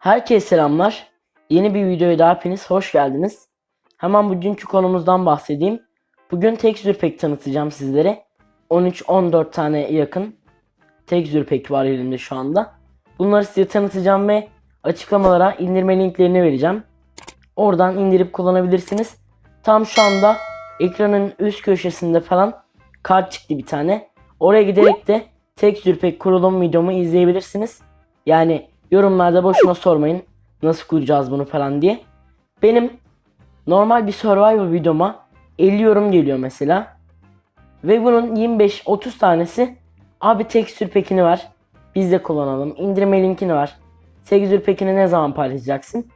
Herkese selamlar. Yeni bir videoya daha hepiniz hoş geldiniz. Hemen bugünkü konumuzdan bahsedeyim. Bugün Texture Pack tanıtacağım sizlere. 13-14 tane yakın Texture Pack var elimde şu anda. Bunları size tanıtacağım ve açıklamalara indirme linklerini vereceğim. Oradan indirip kullanabilirsiniz. Tam şu anda ekranın üst köşesinde falan kart çıktı bir tane. Oraya giderek de Texture Pack kurulum videomu izleyebilirsiniz. Yani yorumlarda boşuna sormayın nasıl kuracağız bunu falan diye. Benim normal bir survival videoma 50 yorum geliyor mesela. Ve bunun 25-30 tanesi abi texture pack'ini var. Biz de kullanalım. İndirme linkini var. Texture pack'ini ne zaman paylaşacaksın?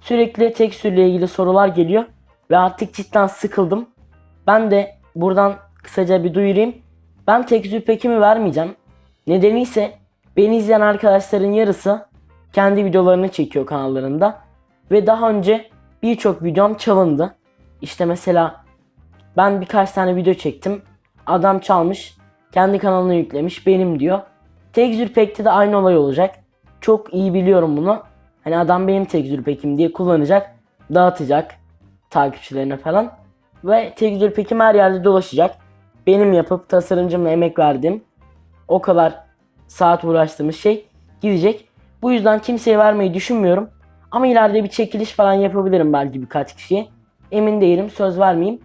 Sürekli texture ile ilgili sorular geliyor. Ve artık cidden sıkıldım. Ben de buradan kısaca bir duyurayım. Ben texture pack'imi vermeyeceğim. Nedeni ise beni izleyen arkadaşların yarısı kendi videolarını çekiyor kanallarında. Ve daha önce birçok videom çalındı. İşte mesela ben birkaç tane video çektim. Adam çalmış. Kendi kanalına yüklemiş. Benim diyor. Texture Pack'te de aynı olay olacak. Çok iyi biliyorum bunu. Hani adam benim Texture Pack'im diye kullanacak. Dağıtacak. Takipçilerine falan. Ve Texture Pack'im her yerde dolaşacak. Benim yapıp tasarımcımla emek verdiğim o kadar saat uğraştığımız şey gidecek. Bu yüzden kimseye vermeyi düşünmüyorum. Ama ileride bir çekiliş falan yapabilirim belki birkaç kişiye. Emin değilim söz vermeyeyim.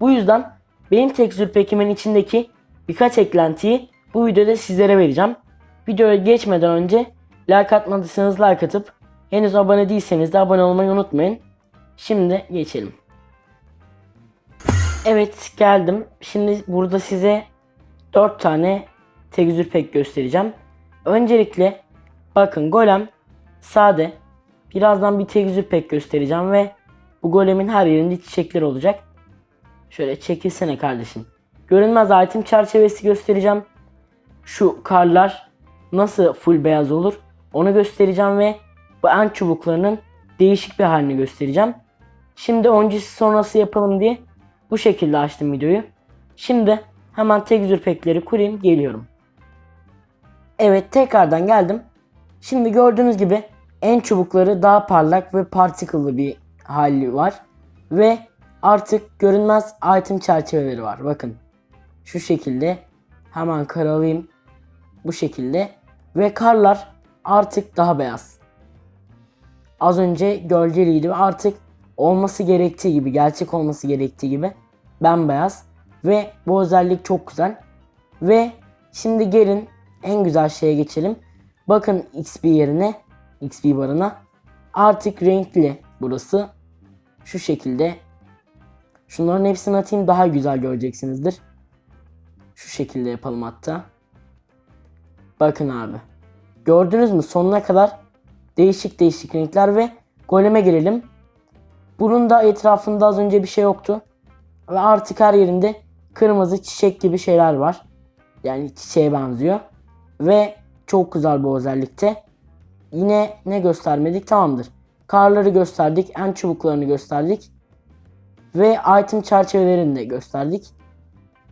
Bu yüzden benim texture pack'imin içindeki birkaç eklentiyi bu videoda sizlere vereceğim. Videoya geçmeden önce like atmadıysanız like atıp henüz abone değilseniz de abone olmayı unutmayın. Şimdi geçelim. Evet geldim. Şimdi burada size 4 tane texture pack göstereceğim. Öncelikle bakın golem sade. Birazdan bir texture pack göstereceğim ve bu golemin her yerinde çiçekler olacak. Şöyle çekilsene kardeşim. Görünmez item çerçevesi göstereceğim. Şu karlar nasıl full beyaz olur onu göstereceğim ve bu en çubuklarının değişik bir halini göstereceğim. Şimdi öncesi sonrası yapalım diye bu şekilde açtım videoyu. Şimdi hemen texture pack'leri kurayım geliyorum. Evet tekrardan geldim. Şimdi gördüğünüz gibi en çubukları daha parlak ve particle'lı bir hali var. Ve artık görünmez item çerçeveleri var. Bakın. Şu şekilde. Hemen karalayayım. Bu şekilde. Ve karlar artık daha beyaz. Az önce gölgeliydi ve artık olması gerektiği gibi, gerçek olması gerektiği gibi bembeyaz. Ve bu özellik çok güzel. Ve şimdi gelin en güzel şeye geçelim. Bakın XP yerine, XP barına artık renkli burası. Şu şekilde. Şunların hepsini atayım daha güzel göreceksinizdir. Şu şekilde yapalım hatta. Bakın abi. Gördünüz mü sonuna kadar değişik değişik renkler ve goleme girelim. Bunun da etrafında az önce bir şey yoktu. Ve artık her yerinde kırmızı çiçek gibi şeyler var. Yani çiçeğe benziyor. Ve çok güzel bu özellikte. Yine ne göstermedik? Tamamdır. Karları gösterdik. En çubuklarını gösterdik. Ve item çerçevelerini de gösterdik.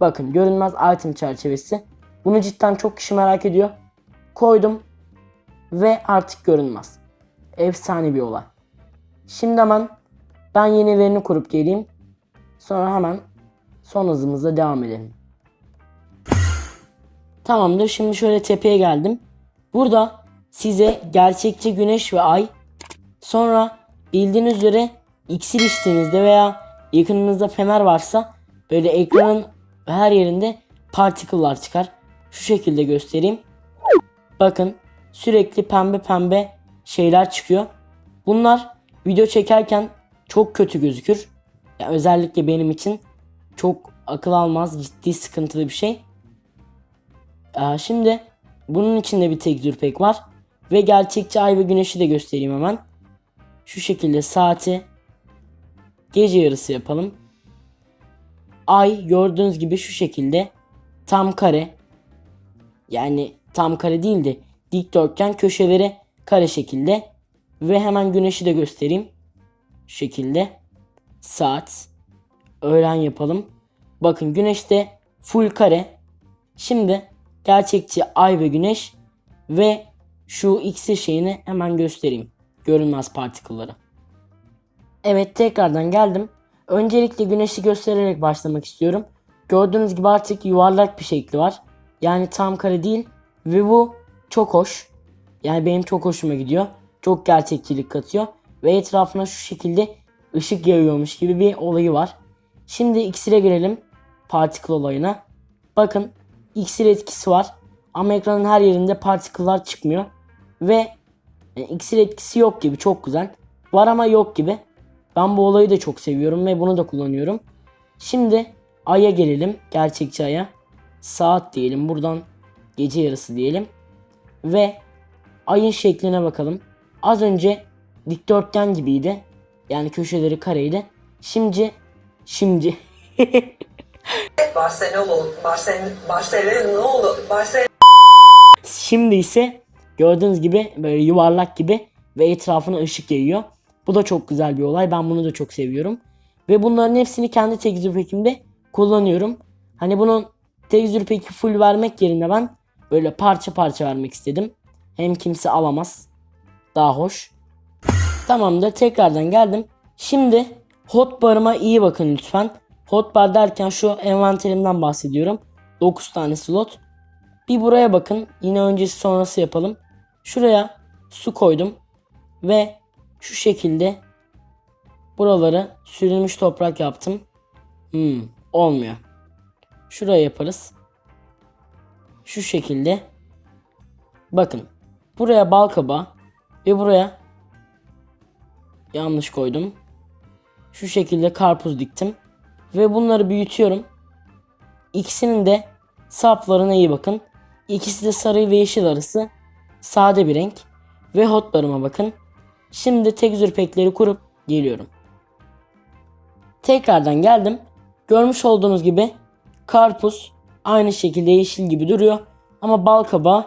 Bakın görünmez item çerçevesi. Bunu cidden çok kişi merak ediyor. Koydum. Ve artık görünmez. Efsane bir olay. Şimdi hemen ben yenilerini kurup geleyim. Sonra hemen son hızımızla devam edelim. Tamamdır. Şimdi şöyle tepeye geldim. Burada size gerçekçi güneş ve ay sonra bildiğiniz üzere iksir içtiğinizde veya yakınınızda fener varsa böyle ekranın her yerinde particle'lar çıkar. Şu şekilde göstereyim. Bakın sürekli pembe pembe şeyler çıkıyor. Bunlar video çekerken çok kötü gözükür. Ya özellikle benim için çok akıl almaz ciddi sıkıntılı bir şey. Ee, şimdi bunun içinde bir texture pack var. Ve gerçekçi ay ve güneşi de göstereyim hemen. Şu şekilde saati gece yarısı yapalım. Ay gördüğünüz gibi şu şekilde tam kare. Yani tam kare değil de dikdörtgen köşeleri kare şekilde. Ve hemen güneşi de göstereyim. Şu şekilde. Saat. Öğlen yapalım. Bakın güneş de full kare. Şimdi gerçekçi ay ve güneş ve şu iksir şeyini hemen göstereyim. görünmez partikülleri. Evet tekrardan geldim. Öncelikle güneşi göstererek başlamak istiyorum. Gördüğünüz gibi artık yuvarlak bir şekli var. Yani tam kare değil ve bu çok hoş. Yani benim çok hoşuma gidiyor. Çok gerçekçilik katıyor ve etrafına şu şekilde ışık yayıyormuş gibi bir olayı var. Şimdi iksire girelim partikül olayına. Bakın iksir etkisi var ama ekranın her yerinde partiküller çıkmıyor ve e, iksir etkisi yok gibi çok güzel. Var ama yok gibi. Ben bu olayı da çok seviyorum ve bunu da kullanıyorum. Şimdi aya gelelim. Gerçekçi aya. Saat diyelim. Buradan gece yarısı diyelim. Ve ayın şekline bakalım. Az önce dikdörtgen gibiydi. Yani köşeleri kareydi. Şimdi şimdi Barcelona, Barcelona, Barcelona, Barcelona. Şimdi ise gördüğünüz gibi böyle yuvarlak gibi ve etrafına ışık yayıyor. Bu da çok güzel bir olay. Ben bunu da çok seviyorum. Ve bunların hepsini kendi tekzür pekimde kullanıyorum. Hani bunun tekzür peki full vermek yerine ben böyle parça parça vermek istedim. Hem kimse alamaz. Daha hoş. Tamamdır tekrardan geldim. Şimdi hotbar'ıma iyi bakın lütfen. Hotbar derken şu envanterimden bahsediyorum. 9 tane slot. Bir buraya bakın. Yine öncesi sonrası yapalım. Şuraya su koydum. Ve şu şekilde buraları sürülmüş toprak yaptım. Hmm, olmuyor. Şuraya yaparız. Şu şekilde. Bakın. Buraya bal kabağı ve buraya yanlış koydum. Şu şekilde karpuz diktim. Ve bunları büyütüyorum. İkisinin de saplarına iyi bakın. İkisi de sarı ve yeşil arası sade bir renk. Ve hotbarıma bakın. Şimdi tekzür pekleri kurup geliyorum. Tekrardan geldim. Görmüş olduğunuz gibi karpuz aynı şekilde yeşil gibi duruyor. Ama bal kabağı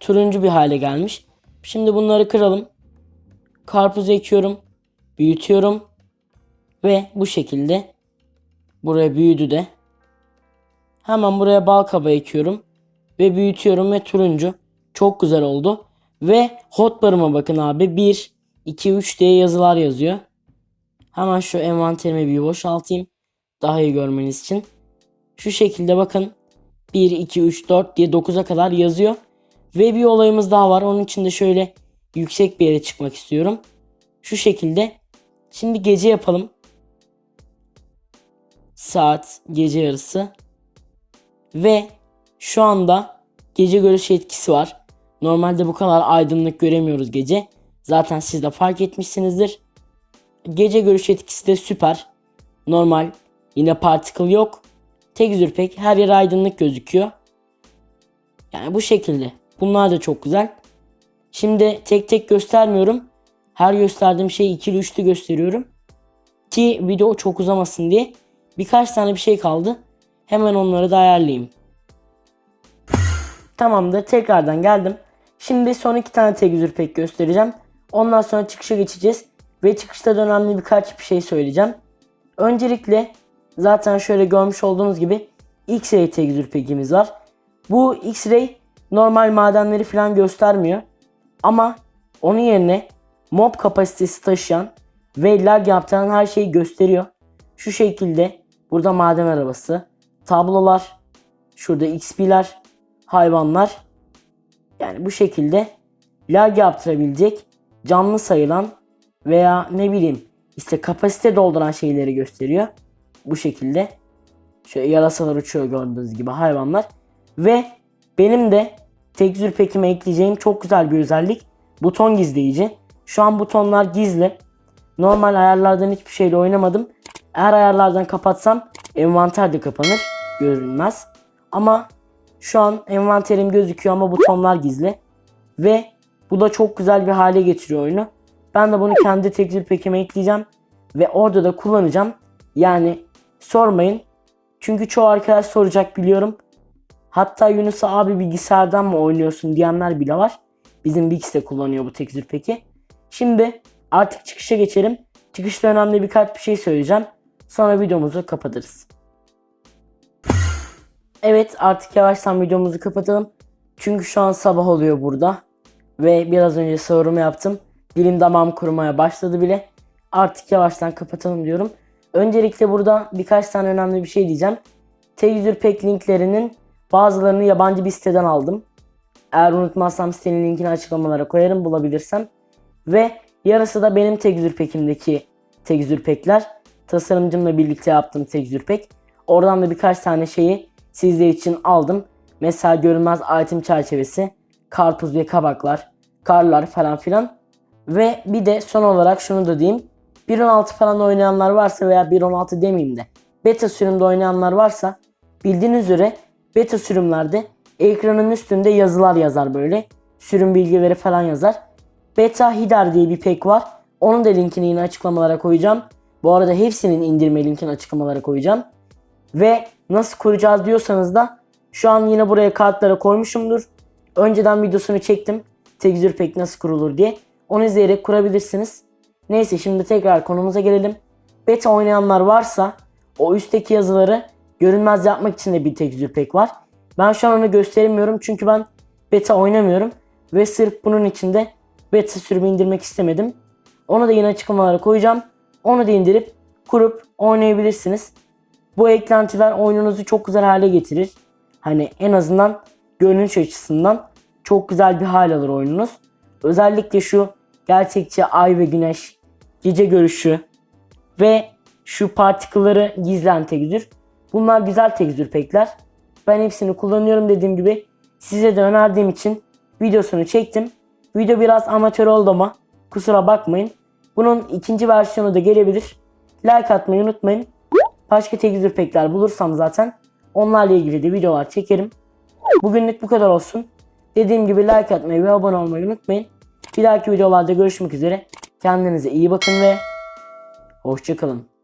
turuncu bir hale gelmiş. Şimdi bunları kıralım. Karpuzu ekiyorum. Büyütüyorum. Ve bu şekilde buraya büyüdü de. Hemen buraya bal kabağı ekiyorum. Ve büyütüyorum ve turuncu. Çok güzel oldu. Ve hotbarıma bakın abi. 1, 2, 3 diye yazılar yazıyor. Hemen şu envanterimi bir boşaltayım. Daha iyi görmeniz için. Şu şekilde bakın. 1, 2, 3, 4 diye 9'a kadar yazıyor. Ve bir olayımız daha var. Onun için de şöyle yüksek bir yere çıkmak istiyorum. Şu şekilde. Şimdi gece yapalım. Saat gece yarısı. Ve şu anda gece görüş etkisi var. Normalde bu kadar aydınlık göremiyoruz gece. Zaten siz de fark etmişsinizdir. Gece görüş etkisi de süper. Normal. Yine particle yok. Tek pek her yer aydınlık gözüküyor. Yani bu şekilde. Bunlar da çok güzel. Şimdi tek tek göstermiyorum. Her gösterdiğim şeyi ikili üçlü gösteriyorum. Ki video çok uzamasın diye. Birkaç tane bir şey kaldı. Hemen onları da ayarlayayım. Tamamdır. Tekrardan geldim. Şimdi son iki tane tek pek göstereceğim. Ondan sonra çıkışa geçeceğiz. Ve çıkışta da önemli birkaç bir şey söyleyeceğim. Öncelikle zaten şöyle görmüş olduğunuz gibi X-ray tek pekimiz var. Bu X-ray normal madenleri falan göstermiyor. Ama onun yerine mob kapasitesi taşıyan ve lag yaptıran her şeyi gösteriyor. Şu şekilde burada maden arabası, tablolar, şurada XP'ler, hayvanlar. Yani bu şekilde lag yaptırabilecek canlı sayılan veya ne bileyim işte kapasite dolduran şeyleri gösteriyor. Bu şekilde. Şöyle yarasalar uçuyor gördüğünüz gibi hayvanlar. Ve benim de tekzür pekime ekleyeceğim çok güzel bir özellik. Buton gizleyici. Şu an butonlar gizli. Normal ayarlardan hiçbir şeyle oynamadım. Eğer ayarlardan kapatsam envanter de kapanır. Görünmez. Ama şu an envanterim gözüküyor ama butonlar gizli. Ve bu da çok güzel bir hale getiriyor oyunu. Ben de bunu kendi tekzür pekime ekleyeceğim. Ve orada da kullanacağım. Yani sormayın. Çünkü çoğu arkadaş soracak biliyorum. Hatta Yunus abi bilgisayardan mı oynuyorsun diyenler bile var. Bizim Bix kullanıyor bu tekzür peki. Şimdi artık çıkışa geçelim. Çıkışta önemli birkaç bir şey söyleyeceğim. Sonra videomuzu kapatırız. Evet artık yavaştan videomuzu kapatalım. Çünkü şu an sabah oluyor burada. Ve biraz önce sorumu yaptım. Dilim damağım kurumaya başladı bile. Artık yavaştan kapatalım diyorum. Öncelikle burada birkaç tane önemli bir şey diyeceğim. Texture Pack linklerinin bazılarını yabancı bir siteden aldım. Eğer unutmazsam sitenin linkini açıklamalara koyarım bulabilirsem. Ve yarısı da benim Texture Pack'imdeki Texture Pack'ler. Tasarımcımla birlikte yaptığım Texture Pack. Oradan da birkaç tane şeyi sizler için aldım. Mesela görünmez item çerçevesi, karpuz ve kabaklar, karlar falan filan. Ve bir de son olarak şunu da diyeyim. 1.16 falan oynayanlar varsa veya 1.16 demeyeyim de beta sürümde oynayanlar varsa bildiğiniz üzere beta sürümlerde ekranın üstünde yazılar yazar böyle. Sürüm bilgileri falan yazar. Beta Hider diye bir pack var. Onun da linkini yine açıklamalara koyacağım. Bu arada hepsinin indirme linkini açıklamalara koyacağım. Ve nasıl kuracağız diyorsanız da şu an yine buraya kartlara koymuşumdur. Önceden videosunu çektim. Texture Pack nasıl kurulur diye. Onu izleyerek kurabilirsiniz. Neyse şimdi tekrar konumuza gelelim. Beta oynayanlar varsa o üstteki yazıları görünmez yapmak için de bir Texture Pack var. Ben şu an onu gösteremiyorum çünkü ben beta oynamıyorum. Ve sırf bunun için de beta sürümü indirmek istemedim. Onu da yine açıklamalara koyacağım. Onu da indirip kurup oynayabilirsiniz. Bu eklentiler oyununuzu çok güzel hale getirir. Hani en azından görünüş açısından çok güzel bir hal alır oyununuz. Özellikle şu gerçekçi ay ve güneş, gece görüşü ve şu partikülleri gizleyen tekstür. Bunlar güzel tekstür pekler. Ben hepsini kullanıyorum dediğim gibi. Size de önerdiğim için videosunu çektim. Video biraz amatör oldu ama kusura bakmayın. Bunun ikinci versiyonu da gelebilir. Like atmayı unutmayın. Başka tekstür pekler bulursam zaten onlarla ilgili de videolar çekerim. Bugünlük bu kadar olsun. Dediğim gibi like atmayı ve abone olmayı unutmayın. Bir dahaki videolarda görüşmek üzere. Kendinize iyi bakın ve hoşçakalın.